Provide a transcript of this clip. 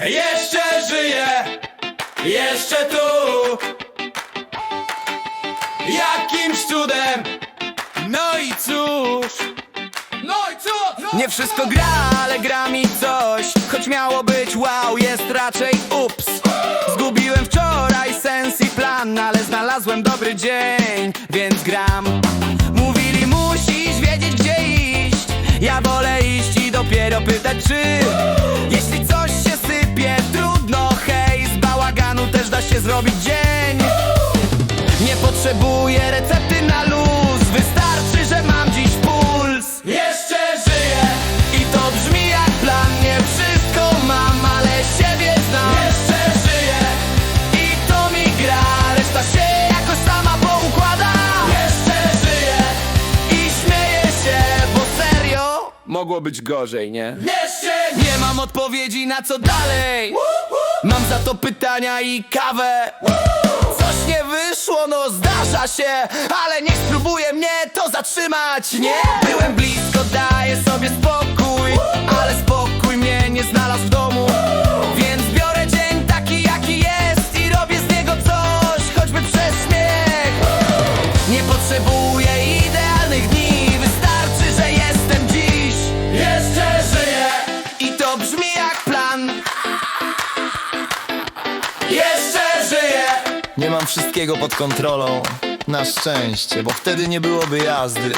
Jeszcze żyję, jeszcze tu. Jakimś cudem? No i cóż? No i co? Nie wszystko gra, ale gra mi coś. Choć miało być wow, jest raczej ups. Zgubiłem wczoraj sens i plan Ale znalazłem dobry dzień, więc gram. Mówili musisz wiedzieć gdzie iść. Ja wolę iść i dopiero pytać czy się zrobić dzień. Nie potrzebuję recepty na luz. Wystarczy, że mam dziś puls. Jeszcze żyję. I to brzmi jak plan. Nie wszystko mam, ale siebie znam. Jeszcze żyję. I to mi gra. Reszta się jakoś sama poukłada. Jeszcze żyję. I śmieję się, bo serio? Mogło być gorzej, nie? Jeszcze nie mam odpowiedzi na co dalej Mam za to pytania i kawę. Coś nie wyszło, no zdarza się Ale niech spróbuje mnie to zatrzymać. Nie byłem blisko, daję sobie spokój Nie mam wszystkiego pod kontrolą Na szczęście, bo wtedy nie byłoby jazdy